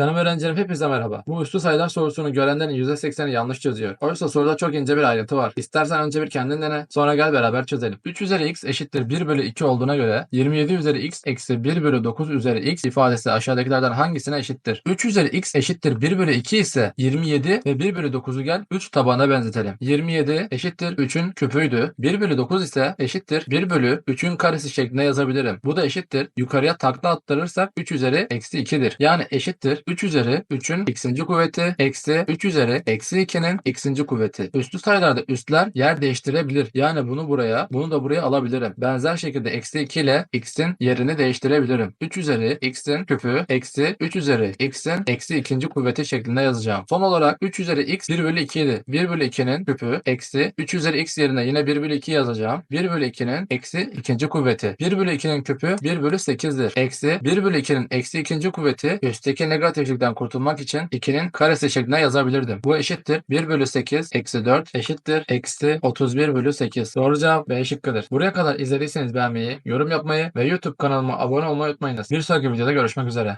Canım öğrencilerim hepinize merhaba. Bu üstü sayılar sorusunu görenlerin %80'i yanlış çözüyor. Oysa soruda çok ince bir ayrıntı var. İstersen önce bir kendin dene, sonra gel beraber çözelim. 3 üzeri x eşittir 1 bölü 2 olduğuna göre 27 üzeri x eksi 1 bölü 9 üzeri x ifadesi aşağıdakilerden hangisine eşittir? 3 üzeri x eşittir 1 bölü 2 ise 27 ve 1 bölü 9'u gel 3 tabana benzetelim. 27 eşittir 3'ün küpüydü. 1 bölü 9 ise eşittir 1 bölü 3'ün karesi şeklinde yazabilirim. Bu da eşittir. Yukarıya takla attırırsak 3 üzeri eksi 2'dir. Yani eşittir 3 üzeri 3'ün x'inci kuvveti eksi 3 üzeri eksi 2'nin x'inci kuvveti. Üstü sayılarda üstler yer değiştirebilir. Yani bunu buraya bunu da buraya alabilirim. Benzer şekilde eksi 2 ile x'in yerini değiştirebilirim. 3 üzeri x'in küpü eksi 3 üzeri x'in eksi ikinci kuvveti şeklinde yazacağım. Son olarak 3 üzeri x 1 bölü 2 idi. 1 bölü 2'nin küpü eksi 3 üzeri x yerine yine 1 bölü 2 yazacağım. 1 bölü 2'nin eksi ikinci kuvveti. 1 bölü 2'nin küpü 1 bölü 8'dir. Eksi 1 bölü 2'nin eksi ikinci kuvveti üstteki negatiflikten kurtulmak için 2'nin karesi şeklinde yazabilirdim. Bu eşittir 1 bölü 8 eksi 4 eşittir eksi 31 bölü 8. Doğru cevap B şıkkıdır. Buraya kadar izlediyseniz beğenmeyi, yorum yapmayı ve YouTube kanalıma abone olmayı unutmayınız. Bir sonraki videoda görüşmek üzere.